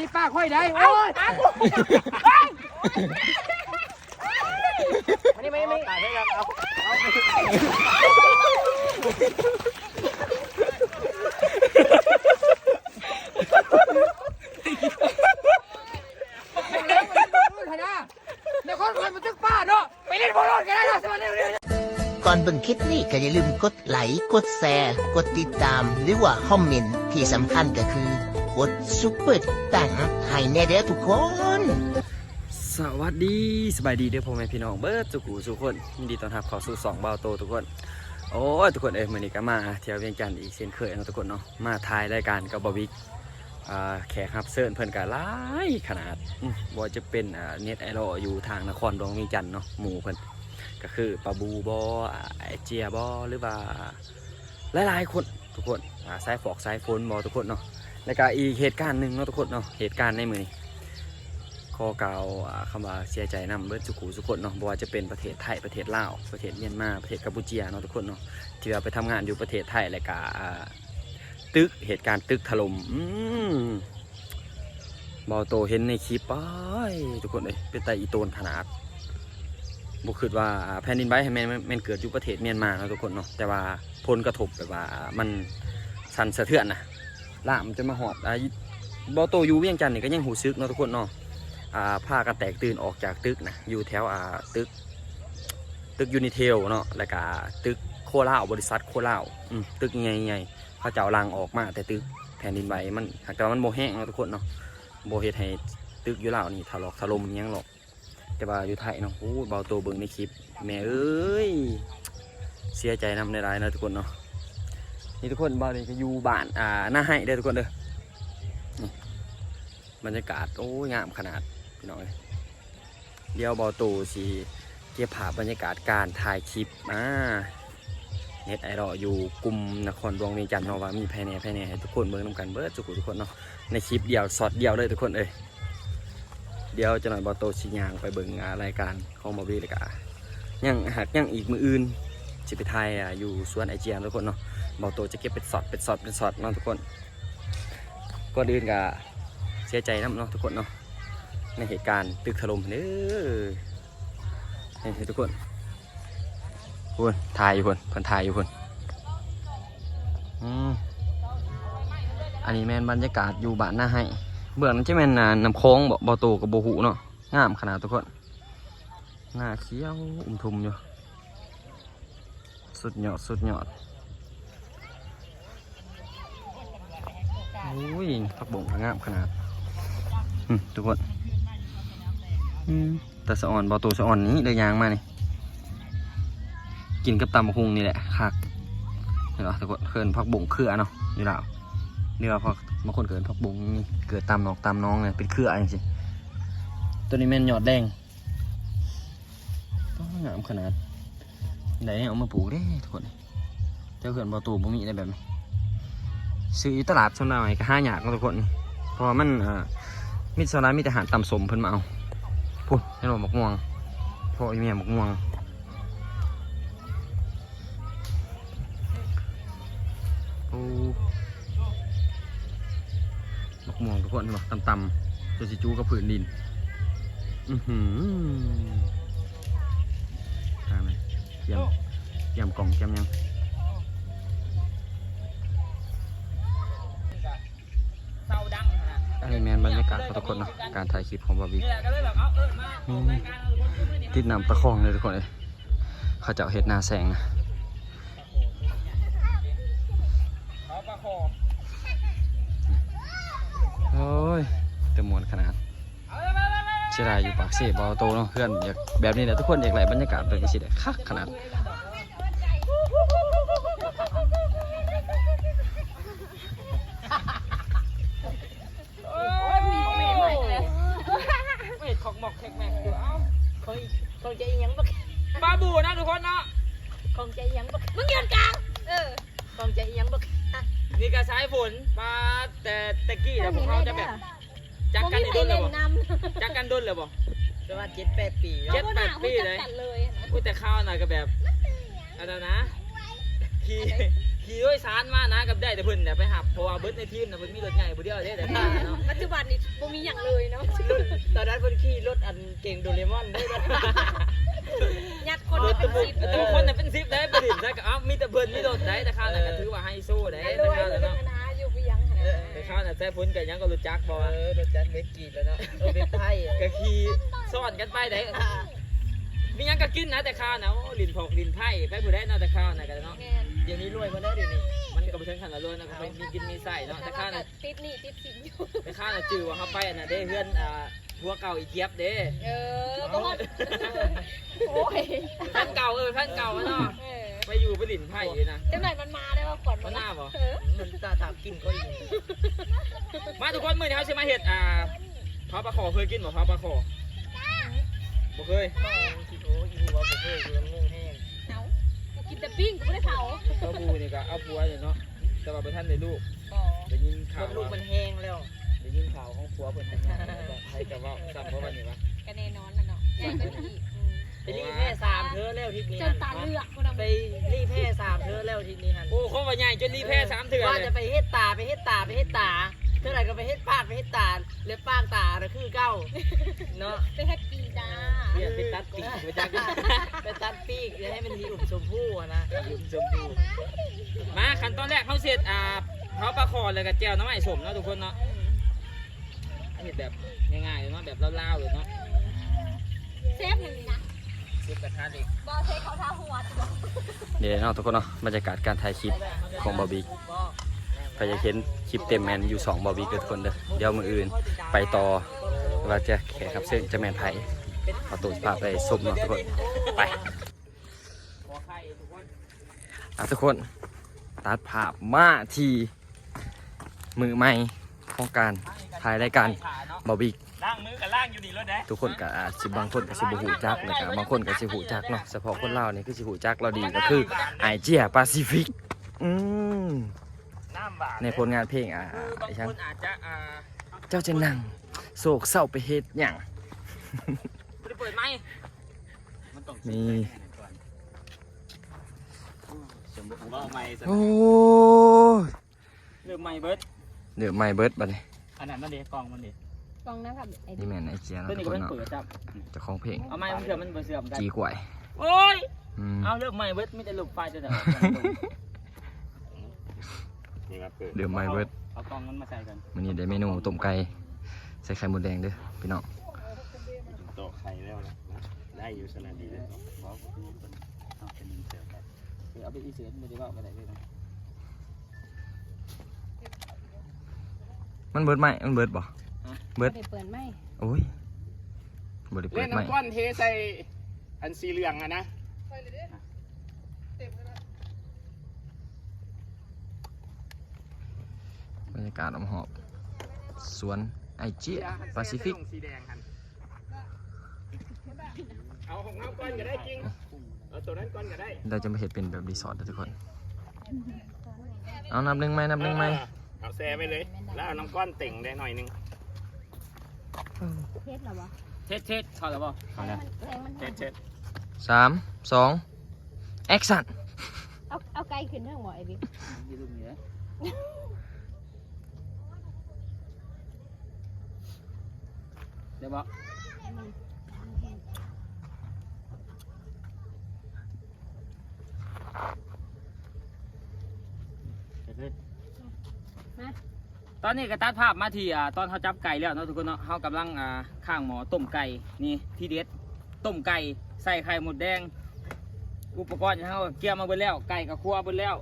นี้ป้าค่อยได้ โอ้ยอันนี้ไม่ไม่ตายได้ยังเอาเดี๋ยวคนคนมันตึกป้าเนาะไปเล่นบอลกันได้เนาะสวัสดีก่อนเบิ่งคลิปนี้ก็อย่าลืมกดไลค์ กดแชร์ กดติดตาม หรือว่าคอมเมนต์ที่สำคัญก็คือ กดซุปเปอร์ตังให้แน่เด้อทุกคน สวัสดีสบายดีเด้อพ่อแม่พี่น้องเบิร์ดสุขุสุกคนยินดีต้อนรับเข้าสู่สองเบาโตทุกคน โอ้ยทุกคนเอ้ยมื้อนี้ก็มาเที่ยวเวียงจันทร์อีกเช่นเคยเนาะทุกคนเนาะมาถ่ายรายการกับบอวิกอ่าแขกรับเชิญเพิ่นก็หลายขนาดอืมบ่ว่าจะเป็นอ่าเน็ตไอรออยู่ทางนครหลวงเวียงจันทน์เนาะหมู่เพิ่นก็คือปาบูบอไอเจียบอหรือว่า หลายๆคนทุกคนอ่าสายฟอกสายฝนบอทุกคนเนาะ แล้วก็อีกเหตุการณ์หนึ่งเนาะทุกคนเนาะเหตุการณ์ในมือนี้ขอกล่าวคำว่าเสียใจนำเบิดสุขุสุคนเนาะบ่ว่าจะเป็นประเทศไทยประเทศลาวประเทศเมียนมาประเทศกัมพูชีเนาะทุกคนเนาะที่ว่าไปทำงานอยู่ประเทศไทยแล้วก็ตึกเหตุการณ์ตึกถล่มอืมบอโตเห็นในคลิปไปทุกคนเลยเป็นไตอีโตนขนาดบุคิดว่าแผ่นดินไหวให้แม่นแม่นเกิดอยู่ประเทศเมียนมาเนาะทุกคนเนาะแต่ว่าผลกระทบแบบว่ามันสั่นสะเทือนนะ ล่ามจะมาหอดอ่าบอโตอยู่เวียงจันทน์นี่ก็ยังหูซึกเนาะทุกคนเนาะอ่าผ้ากันแตกตื่นออกจากตึกนะอยู่แถวอ่าตึก ตึกยูนิเทลเนาะแล้วก็ตึกโคราบริษัทโคราชอืมตึกใหญ่ๆเขาเจ้าลังออกมาแต่ตึกแผ่นดินไหวมันหากแต่ว่ามันโบแห้งเนาะทุกคนเนาะโบเฮ็ดให้ตึกอยู่ลาวนี่ถลอกถล่มยังหรอกแต่ว่าอยู่ไทยเนาะโอ้เบาตัวเบิ่งในคลิปแม่เอ้ยเสียใจนำในรายนะทุกคนเนาะ นี่ทุกคนเบานี่ก็อยู่บ้านอ่าหน้าให้ได้อทุกคนเด้อบรรยากาศโอ้ยงามขนาดพี่น้องเดี๋ยวบอตูสีเก็บภาพบรรยากาศการถ่ายคลิปมาเน็ตไอรออยู่กลุ่มนครหลวงเวียงจันทน์เนาะว่ามีภายในภายในให้ทุกคนเบิ่งน้ำกันเบิดทุกคนทุกคนเนาะในคลิปเดียวสอดเดียวเลยทุกคนเอ้ยเดี๋ยวจะหน่อยบอตูสียางไปเบิ่งรายการของบอวีเลยกะยังหากยังอีกมืออื่นสิไปไทยอะอยู่สวนไอเจียมทุกคนเนาะ บอตูจะเก็บเป็นสอดเป็นสอดเป็นสอดเนาะทุกคนก่อนอื่นกะเสียใจน้ำเนาะทุกคนเนาะในเหตุการณ์ตึกถล่มเด้อนี่ทุกคนคุณถ่ายอยู่คนคนถ่ายอยู่คนอืมอันนี้แมนบรรยากาศอยู่บ้านหน้าให้เบื้องนั้นจะแมนน่ะน้ำโค้งบ่บ่อโตกับโบ่หูเนาะงามขนาดทุกคนหน้าเขียวอุ้มทุมอยู่สุดยอดสุดยอด อุ้ยผักบ่งก็งามขนาดทุกคนแต่สะอ่อนบอตูสะอ่อนนี้เลยยางมานี่กินกับตำบักหุงนี่แหละคักเห็นปะทุกคนเคินพักบ่งเครือเนาะอยู่แล้วเรือพักบางคนเกินพักบ่งเกิดตามนอกตามน้องเลยเป็นเครือจริงตัวนี้แม่นยอดแดงต้องงามขนาดไหนเอามาปลูกเด้ทุกคนเจ้าเขื่อนบอตูบ่มีอะไรแบบนี้ ซื้อตลาดชนหน่อยก็ห้าหยากทุกคนเพราะมันมิตรสลายมีแต่อาหารตำสมเพิ่นมาเอาพูดให้เราหมกม่วงพ่ออีเมียหมกม่วงโอ้หมกม่วงทุกคนเห็นบ่ำตำๆตัวสิจูกับผืนดิน อือหือทางไหนเยี่ยมเยี่ยมกล่องเยี่ยมยัง บรรยากาศทุกคนเนาะการถ่ายคลิปของบาร์บีนี่แหละก็เลยแบบเอาเออมาออกรายการเอาคนขึ้นมานี่ติดนำตะคองเลยทุกคนเลยเขาจะเอาเห็ดหนาแสงนะเขาประคอโอ้ยเต็มมวนขนาดเอาเลยมามามาเสียดายอยู่ปากเสียบอโตเนาะเพื่อนอยากแบบนี้แหละทุกคนอยากไหลบรรยากาศแบบนี้สิเด้คักขนาด โอ้ยมีไม่ใหม่เลยไม่ของหมอกแขกแม็กอยู่เอ้า คงคงจะอีหยังบักปลาบูนะทุกคนเนาะคงจะอีหยังบักมึงยืนกลางเออคงจะอีหยังบักนี่ก็สายฝนปลาแต่ตะกี้แต่พวกเขาจะแบบจักกันในด้นเลยบ่นำจักกันด้นเลยบ่ประมาณเจ็ดแปดปีเจ็ดแปดปีเลยเลยอุ้ยแต่ข้าวหน่อยก็แบบอะไรนะขี่ ขี่ขี่ด้วยสารมานะกับได้แต่เพิ่นเนี่ยไปหับเพราะว่าเบิร์ดในทีมน่ะเพิ่นมีรถใหญ่บ่เดียวเด้แต่ข้าเนาะปัจจุบันนี่บ่มีอย่างเลยเนาะตอนนั้นเพิ่นขี่รถอันเก่งโดเรมอนได้ด้วยยัดคนละเป็นสิบแต่บางคนน่ะเป็น10ได้ประเด็นซะก็เอ้ามีแต่เพิ่นมีรถได้แต่ข้าน่ะก็ถือว่าไฮโซได้รแต่วยข้าเลน่ะยเนาะนะอยู่ไปยังขนาดนั้นแต่ข้าน่ะแต่พ้นก็ยังก็รู้จักบ่เออรถจัดเวกกีดแล้วเนาะเออเวกไทยอะก็ขี่ซ้อนกันไปได้ มีหยังก็กินนะแต่ข้าน่ะโอ้ลิ้นพอกลิ้นไผ่ไปผู้ใดเนาะแต่ข้าน่ะก็เนาะแม่นเดี๋ยวนี้รวยมาได้เดี๋ยวนี้มันก็บ่ถึงขนาดนั้นนะก็ไปมีกินมีใส่เนาะแต่ข้าน่ะติดหนี่ติดสินอยู่แต่ข้าน่ะจื้อว่าเขาไปอันน่ะเด้เฮือนอ่าผัวเก่าอีเจี๊ยบเด้เออบ่ฮอดโอ้ยแฟนเก่าเออแฟนเก่าอะเนาะเออไปอยู่ไปลิ้นไผ่อยู่นะ จังไหนมันมาได้ว่าก่อนมันหน้าบ่ เออมันตาถามกินก็อีกมาทุกคนมื้อนี้เขาสิมาเฮ็ดอ่าพาปลาขอเคยกินบ่พาปลาขอ บ่เคยคิดโอ้ยอีหัวบ่เคยกูลำงงแห้งเอากูกินแต่ปิ้งกูไม่ได้เผาเจ้าบูนี่ก็เอาผัวอยู่เนาะแต่ว่าบ่ทันได้ลูกบ่ได้ยินข่าวลูกว่ามันแห้งแล้วได้ยินข่าวของผัวเพิ่นให้มาให้ก็เว้าซ้ำเพราะว่านี่วะก็แน่นอนแล้วเนาะใหญ่กว่านี้อีกอืมไปรีแพร่สามเธอแล้วทีนี้จหันนตาเลือกคนเอาไปไปรีแพร่สามเธอแล้วทีนี้หันโอ้เขาว่าใหญ่จนรีแพ้สามเถื่อว่าเลจะยไปเฮ็ดตาไปเฮ็ดตาไปเฮ็ดตาเท่าไหร่ก็ไปเฮ็ดปากไปเฮ็ดตาเล็บปากตาน่ะคือเก้าเนาะไปแฮกปีจ้า เนี่ยไปตัดปีกไปจักไปตัดปีกอย่าให้มันมีอุ่มชมพู่อะนะยืมชมพูมาขั้นตอนแรกเขาเสร็จอ่าเขาปลาคอเลยกับแจวน้ำไม้สมเนาะทุกคนเนาะเห็ดแบบง่ายๆเลยเนาะแบบเล่าวๆเลยเนาะเซฟอย่งนะเสียบกระทะเด็กบอเซฟเขาท่าหัวเดี๋ยวเนาะทุกคนเนาะบรรยากาศการถ่ายคลิปของบอบีใครจะเห็นคลิปเต็มแมนอยู่2บอบีเกิดคนเด้อเดี๋ยวมืออื่น ไปต่อว่าจะแขกครับเส้นจะแมนไผ่ เอาตัวภาพไปส้มเนาะทุกคนไปขอไข่ทุกคนอะทุกคนตัดภาพมาที่มือใหม่ของการถ่ายรายการขาเนาะบอบีล่างมือกับล่างอยู่นี่รถได้ทุกคนก็อาจสิบางคนก็สิบหูจักแล้วก็บางคนก็สิหูจักเนาะเฉพาะคนลาวนี่คือสิหูจักเราดีก็คือไอเจียแปซิฟิกอืมน้ำบาดในผลงานเพลงอ่าคือบางไอ้ช่างคนอาจจะอ่าเจ้าจะนั่งโศกเศร้าไปเฮ็ดหยังไม่ได้ เปิดไหมมันต้องนี่สมบูรณ์ว่าไม่โอ้ยเริ่มไม่เบิร์ดเดี๋ยวไม่เบิดบัดนี้อันนั้นมันเด็กกองมันเด็กกองนะครับไอ้นี่แม่นไอเจียตัวเนาะนี้ทุกก็คนเป็นเนาะเปิดจับเจ้าของเพลงเอาไม้มันเสื่อมมันเสื่อมกันจีกวยโอ้ยอืมเอาเริ่มไม่เบิร์ดมีแต่ลูกไฟจะเดี๋ยวเดี๋ยวไม่เบิดเอากองมันมาใส่กันมื้อนี้ได้เมนูต้มไก่ใส่ไข่มดแดงเด้อพี่น้องโตะไข่ แล้วนะได้อยู่สนาดีเลยบอกเอาเป็นเสือแบบเอาไปอีเสียไม่ได้ว่าอะไรเลยนะมันเบิดไหมมันเบิดบ่เบิดไปเปิดไหมโอ้ยบ่ได้เปิเล่ดนไหมน้ำก้อนเทใส่อันสีเหลืองอะนะบรรยากาศอมหอบ สวนไอเจียแปซิฟิกสีแดงหัน เอาของน้ำก้อนก็ได้จริง เอาตัวนั้นก้อนก็ได้เราจะมาเห็นเป็นแบบรีสอร์ทนะทุกคน เอานับหนึ่งไหมนับหนึ่งไหมเอาแซ่ไปเลย แล้วเอาน้ำก้อนเต่งได้หน่อยนึงเทสเหรอวะเทสเทสเข้าแล้วป่ะเอาละแรงมันเช็ดเช็ดสามสองแอคชั่นเอาเอาไกลขึ้นเท่าหมอไอ้บิ๊กยืดเหนือเดี๋ยวบอก ตอนนี้ก็ตัดภาพมาที่อ่าตอนเขาจับไก่แล้วเนาะทุกคนเนาะเขากำลังอ่าข้างหมอต้มไก่นี่ที่เด็ดต้มไก่ใส่ไข่หมดแดง อุปกรณ์เขาเกี่ยวมาเบิดแล้ว ไก่กับครัวเบิดแล้ว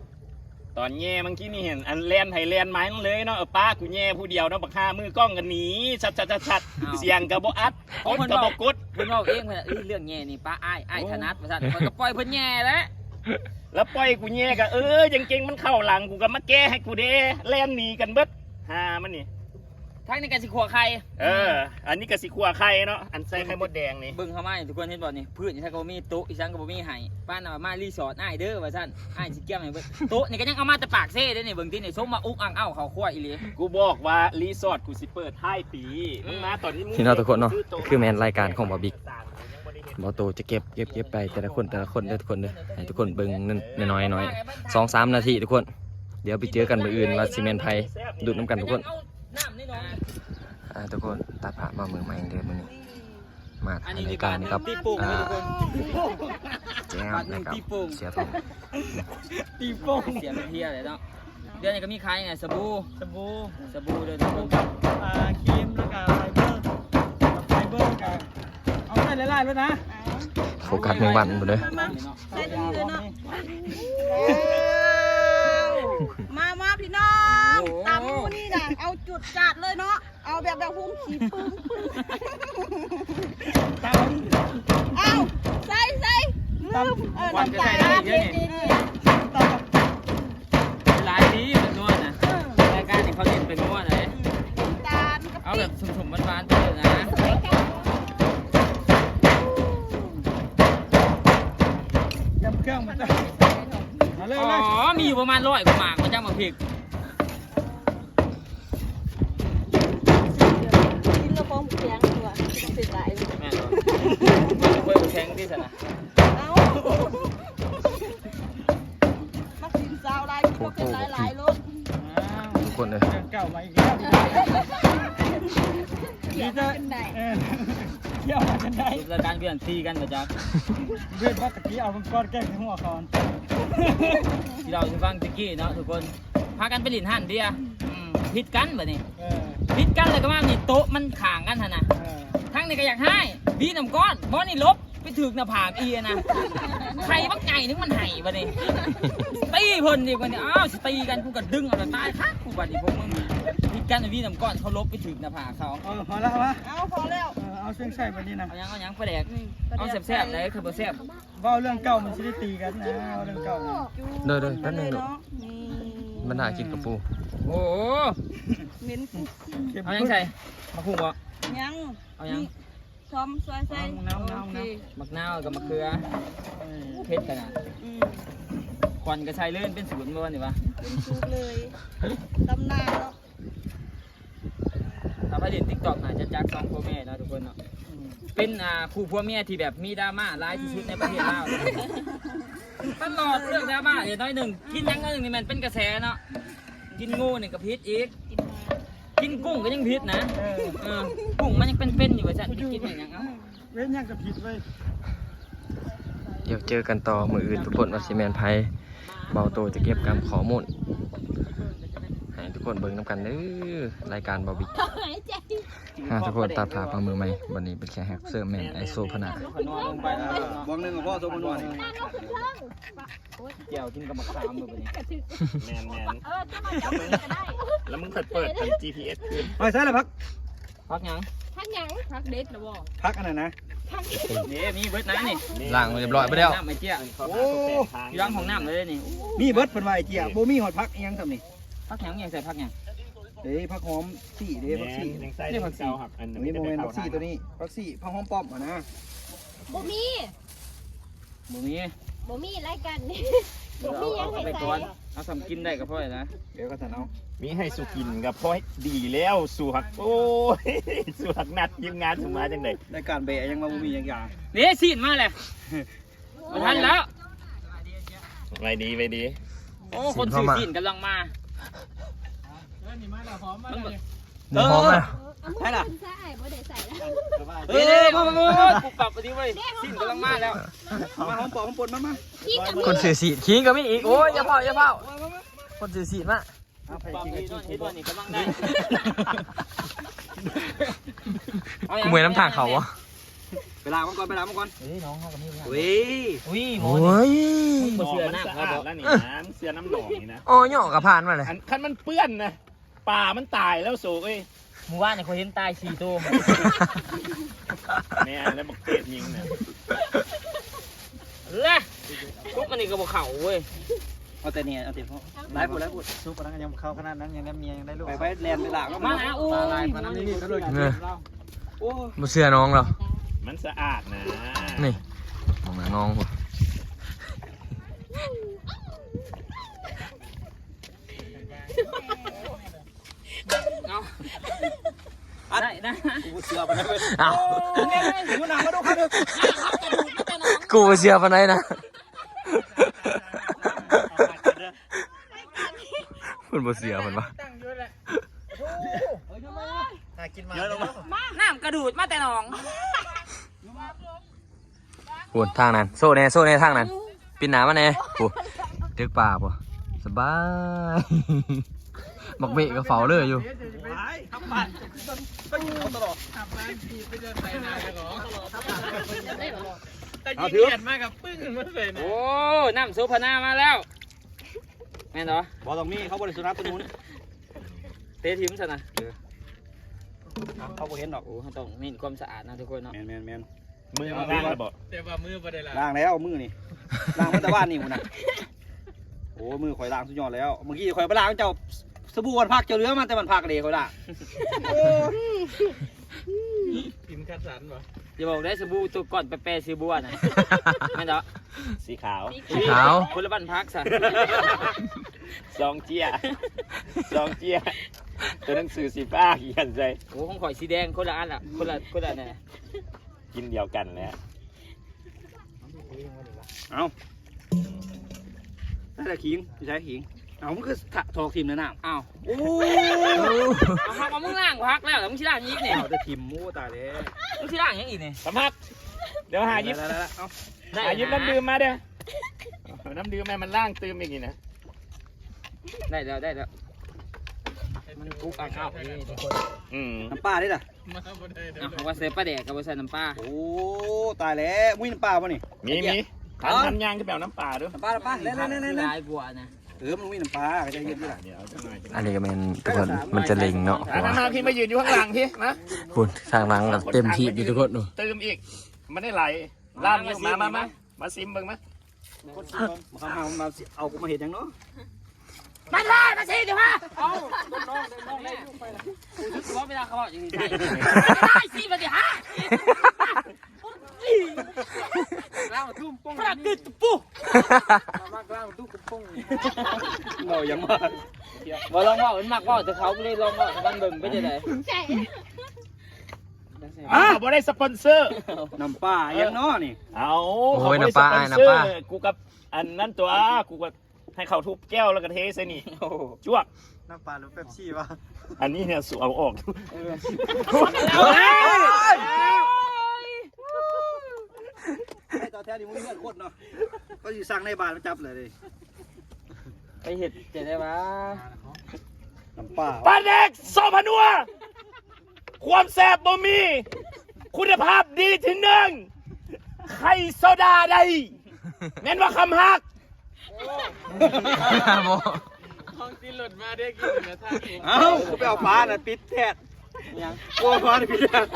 ตอนแย่เมื่อกี้นี่เห็นอันแลนไทยแลนไม้นั่นเลยเนาะเออป้ากูแย่ผู้เดียวเนาะบักห้ามือกล้องกันหนีชัดชัดชัดชัดอ้าว เสียงกระบอกอัดกดกระบอกกดเพิ่นบอกเองเพิ่นว่าเอ้ยเรื่องแง่นี่ป้าอ้ายอ้ายถนัดว่าซั่นเพิ่นก็ปล่อยเพิ่นแง่แหล้วแล้วปล่อยกูแย่กะเออจริงๆมันเข้าหลังกูก็มาแก้ให้กูเด้แล่นหนีกันเบิด หามันนี่ทั้งในการสิขัวไข่เออ อันนี้ก็สิขัวไข่เนาะ อันใส่ไข่มดแดงนี่เบิ่งเข้ามาให้ทุกคนเห็นบ่นี่พื้นอีสังก็บ่มีโต๊ะอีสังก็บ่มีไห้ป้านน่ะว่ามารีสอร์ทอ้ายเด้อว่าซั่นอ้ายสิเกี่ยมให้เบิ่งโต๊ะนี่ก็ยังเอามาแต่ปากเซ่เด้อนี่เบิ่งตินี่สมมาอุกอังเอ้าเขาคั่วอีหลีกูบอกว่ารีสอร์ทกูสิเปิดท้ายปีมึงมาตอนนี้มึงที่เนาะทุกคนเนาะคือแมนรายการของบาบิกสร้างกูยังบ่ได้เฮ็ดบอโตจะเก็บเก็บเก็บไปแต่ละคนแต่ละคนเด้อทุกคนเด้อให้ทุกคนเบิ่งนน้อยๆหน่อยสองสามนาทีทุกคน เดี๋ยวไปเจอกันมืออื่นว่าซีเมนไพดูดน้ำกันทุกคนน้ำนี่น้องอ่าทุกคนตัดผ่ามาเมืองใหม่เด้อมื้อนี้มาอันถ่ายนี้รายการนี่ครับตีโป่งอ่าเลยทุกคนแจ้งนะครับตีโป่งเสียทองตีโป่งเสียงเพี้ยเลยเนาะเดือนนี้ก็มีขายไงสบู่สบู่สบู่เด้อทุกคนอ่าครีมแล้วก็ไฟเบอร์ไฟเบอร์กับเอาใส่หลายๆแล้วนะโฟกัสเมืองวันหมดเลยใส่ตัวนี้เลยเนาะ มามาพี่น้องโอ้โหตามมูนี่นะเอาจุดจัดเลยเนาะ เอาแบบแบบหุ้มขีปึ้งปึ้งเอาใส่ใส่ลืมเออวันจะน้ำใส่ตาได้ลเยอะนี่หลายดีเป็นนวดนะรายการนี้เขาเล่นเป็นนวดเลยน้ำตาลกับเอาแบบสุ่มๆหวานๆไปเลยนะจับเครื่องมันจะมาเลยอ๋เลย อมีอยู่ประมาณร้อยกว่าหมากมาจ้างมาพริกกินกระเพาะเสียงตัวติดไหลแม่นบ่เว้ยบ่แข็งที่สนะเอามากินซาวลายกินมาเป็นหลายหลายๆรสทุกคนเลยเก่ามาอีกแล้วดีจะเป็นไหนเออเที่ยวมากันได้รายการเปลี่ยนตีกันมาจากเพื่อนว่าตะกี้เอามังกรแก้หัวคอน ที่เราจะฟังตะกี้เนาะทุกคนพากันไปหลินหันเดียอืมผิดกันแบบนี้เออผิดกันเลยก็ว่านี่โต๊ะมันข่างกันหั่นนะเออทั้งนี้ก็อยากให้บีน้ำก้อนบอนี่ลบไป ถึกหน้าผากอีอะนะ ใครบักไก่นึกมันไห้บัดนี้ตีเพิ่นดิบัดนี้อ้าวสิตีกันกูก็ดึงเอาแล้วตายคักกูบัดนี้พวกมึงผิดกันบีน้ำก้อนเขาลบไปถึกหน้าผากเขาเออพอแล้ววะเอาพอแล้ว เออเอาเชียงใส่ไปนี่นะเอายังเอายังไปแดกเอาแซ่บๆเลยคือบ่แซ่บเว่าเรื่องเก่ามันจะได้ตีกันนะเอาเรื่องเก่านะเด้อเด้อแป๊บนึงเลเด้ยอเนาะนี่มันน่ากินกับปูโอ้โหเหม็นกุ๊กก็บเอายังใส่มาคุ้งบ่ยังเอายัง ชอมซอยใส่เอาเอาเอาโอเคมักนาวกับมะเขือเออเผ็ดขนาดอืมควันก็ใช้เลื่อนเป็นศูนย์บ่วะนี่วะเป็นซุปเลยตำนานเนาะถ้าไปเล่น TikTok น่าจะจักสองพ่อแม่เนาะทุกคนเนาะเป็นอ่าคู่ผัวเมียที่แบบมีดราม่าหลายที่สุดในประเทศลาวตลอดเรื่องดราม่าเดี๋ยวน้อยหนึ่งกินหยังก็หนึ่งนี่มันเป็นกระแสเนาะกินงูนี่ก็พิษอีก กินมากินกุ้งก็ยังพิษนะเออเออกุ้งมันยังเป็นๆอยู่ว่าซั่นไปกินอย่างหยังเอ้าเว้นยังกับผิดเว้ยเดี๋ยวเจอกันต่อมืออื่นทุกคนว่าซีเมนไพเบาโตจะเก็บกำข้อมูลให้ทุกคนเบิ่งน้ำกันเด้อรายการบอบิก หายใจ อ่าทุกคนตัดผ่าปลามือใหม่วันนี้เป็นแค่แฮกเซอร์แมนไอโซพนาขนอนลงไปแล้วเนาะบองหนึ่งกับพ่อตัวมันนอนเกี่ยวกินกับมะขามมือไปนี่แมนแมนเออจะมาจับมือก็ได้แล้วมึงเปิดเปิดเป็น GPS ขึ้นไปใช่เลยพัก พักหยังพักหยังพักเด็ดนะบ่พักอันนั้นนะนี่มีเบิดน้ำนี่ล้างเรียบร้อยไปแล้วน้ำไม่เจี๊ยเขาหาตัวแสงทางอยู่ร้านของน้ำเลยนี่มีเบิร์ดเพิ่นว่าไอ้เจียบ่มีหอดพักอิหยังทำนี่พักหยังยังใส่พักหยัง เด้พักหอมสี่เด้พักสี่ยังใส่ยังเจ้าหักอันอันนี้โมเมนต์พักสี่ตัวนี้พักสี่พักหอมป้อมอะนะบ่มีบ่มีบ่มีรายการนี่เดี๋ยวบ่เอามียังให้เอาไปใส่ก่อนเอาสำกินได้ก็พอแล้วนะเดี๋ยวก็สันเอามีให้สุกินกับพ่อดีแล้วสู่หักโอ้ยสู่หักนัดยิมงานสู่มาจังไดรายการเบะยังมาบ่มีอย่างอย่างนี่ซีนมาเลยมาทันแล้วไปดีไปดีโอ้คนซื้อซีนกำลังมา นี่หอมไหมใช่ล่ะใส่บ่ได้ใส่แล้วเฮ้ยมามามากูปรับไปดิเว้ยซีนกำลังมาแล้ว มาหอมปอมหอมปนมามาที่กับคนสื่อสีคิงก็มีอีก โอ้ยอย่าเผาอย่าเผาคนสื่อสีมาเอาไปปรับกินไปกันดิกิตัวนนี้ตัวนี้กำลังได้กูเมื่อยน้ำทางเขาวะไปล้างมันก่อนไปล้างมันก่อนเฮ้ยน้องเขาก็มีเว้ยอุ้ยโหโอ้ยบ่เชื่อมันนะสะเขาอาบดอกแล้วนี่นะมึงเสื้อน้ำหนองนี่นะโอ้ยเหาะกับผ่านมาเลยอันคันมันเปื้อนนะ ป่ามันตายแล้วโศกเอ้ยหมู่บ้านเนี่ยเขาเห็นตายสี่ตัวแม่แล้วบักเตดยิงเนี่ยเลยทุกมันนี่ก็บอกเข่าเว้ยเอาแต่เนี่ยเอาแต่พอไล่ปวดไล่ปวดซุปอันนั้นยังเข้าขนาดนั้นยังได้เมียยังได้ลูกไปไปแลนไปล้างแล้วมานะโอ้ยตายมานั่นนี่ก็เลยเนี่ยโอ้มาเชื่อน้องเรามันสะอาดนะนี่มองหน้าน้องวะ ได้ได้กูเสือไปแล้วเว้ยอ้าวหนูหนังมาดูครับกูบ่เสียปานใดนะเพิ่นบ่เสียเพิ่นว่าเยอะลงมาน้ำกระดูดมาแต่หนองพูนทางนั้น โซ่แน่โซ่แน่ทางนั้น ปินหนามาแน่ปูตึกป่าบ่สบาย บักเบะก็เฝ้าเลยอยู่เอาถือโอ้น้ำโซพนามาแล้ว แม่นเหรอบอตรงนี้เขาบริสุทธิ์ตัวนู้นเตะทิมซะนะเขาบ่เห็นดอกโอ้เขาต้องมีความสะอาดนะทุกคนเนาะแมนแมนแมนมือล้างแล้วบอกแต่ว่ามือบ่ได้ล้างแล้วมือนี่ล้างมาแต่บ้านนี่หุ่นนะโอ้มือข่อยล้างสุดยอดแล้ว เมื่อกี้ข่อยไปล้างเจ้า บู่วันพักเจ้าเหลือมาแต่วันพักเลยข่อยล้างอย่าบอกได้สบู่ตัวก่อนไปแปรซีบัวนะแม่นเหรอสีขาวสีขาวคนละบ้านพักซะซองเจียซองเจียตัวหนังสือสีฟ้าเขียนใส่โอ้ของข่อยสีแดงคนละอันละคนละคนละเนี่ยกินเดียวกันแล้วเอาได้แต่ขิงไม่ใช่ขิง เอามันคือถะทอกทีมนะน้ำอ้าวโอ้เอาพักเอามึงล่างพักแล้วแล้วมึงชิล่างอีกเนี่ยเอาแต่ทีมมูตายเลยมึงชิล่างยังอีกเนี่ยสัมผัสเดี๋ยวหายิบได้หายิบน้ำดื่มมาเด้อเอาน้ำดื่มแม่มันล่างตื่มอีกนี่นะได้แล้วได้แล้วมันกุ๊กอะข้าวนี่ทุกคนอืมน้ำปลาได้ล่ะอะว่าเซปลาแดกกับว่าใส่น้ำปลาโอ้ตายแล้วมุ้ยน้ำปลาป่ะนี่มีมีทานทำยางก็แบบน้ำปลาด้วยน้ำปลาน้ำปลาเล่นเล่นเล่นลายบัวนะ เออมันมุ้ยน้ำปลาก็จะเย็นด้วยเดี๋ยวอันนี้ก็เป็นทุกคนมันจะเล็งเนาะมามาพี่มายืนอยู่ข้างหลังพี่มาพูนทางหลังก็เต็มที่อยู่ทุกคนดูเติมอีกมันได้ไหลล้านนี้มามามามาซิมเบิ่งมามาเอามาเอากูมาเห็นยังเนาะมาได้มาสิเดี๋ยวมาเอาน้องน้องได้ไปละกูนึกว่าเวลาเขาบอกอย่างนี้ใช่ได้สิมาเดี๋ยวฮะ ล่างตุ้มป้งปลากึดปุ๊มากล่างตุ้มป้งเรายังมาบ่ลองว่ามันมักว่าแต่เขาไม่ได้ลองว่าแต่มันเบิ่งไปได้ไหนอ่าบ่ได้สปอนเซอร์น้ำปลายังเนาะนี่เอาโอ้ยน้ำปลาไอ้น้ำปลากูกับอันนั้นตัวกูก็ให้เขาทุบแก้วแล้วก็เทใส่นี่จวกน้ำปลาหรือเป๊ปซี่วะอันนี้เนี่ยสูเอาออก ไอ้ต่อแท้นี่มึงเลือดโคตรเนาะก็สิสั่งในบ้านมาจับเลยดิไปเห็ดจะได้ปะน้ำปลาปลาแดกซอพนัว ความแซ่บบ่มี คุณภาพดีที่หนึ่งไข่โซดาได้แม่นว่าคำฮักบ่เอ้ากูไปเอาฟ้าน่ะปิดแทดยังกลัวฟ้าน่ะปิดแทด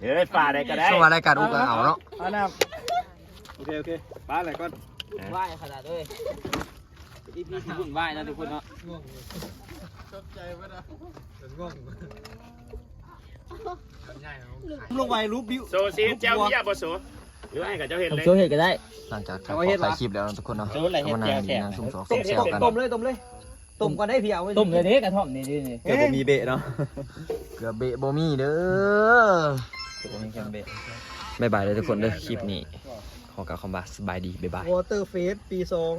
เฮ้ยฟ้าได้ก็ได้ช่วงรายการอุกเอาเนาะเอาน้ำ โอเคโอเคฟ้าอะไรก่อนไหวขนาดเลยพี่พี่ที่บุญไหวนะทุกคนเนาะลงไปรูปบิวโซซีเจ้าเฮียบ่โซหรือว่าให้กับเจ้าเห็นเลยช่วยเห็ดก็ได้ หลังจากถ่ายคลิปแล้วทุกคนเนาะก็มานั่งกินนั่งซุ่มสองซุ่มแซวกันต้มเลยต้มเลยต้มก่อนได้พี่เอาไว้ต้มเลยเด้กระท่อมนี่นี่นี่เกือบมีเบะเนาะเกือบเบะบ่มีเด้อเกือบบ่มีแค่เบะบ๊ายบายเลยทุกคนเด้อคลิปนี้ ขอกล่าวคำว่าสบายดีบ๊ายบาย วอเตอร์เฟสปีสอง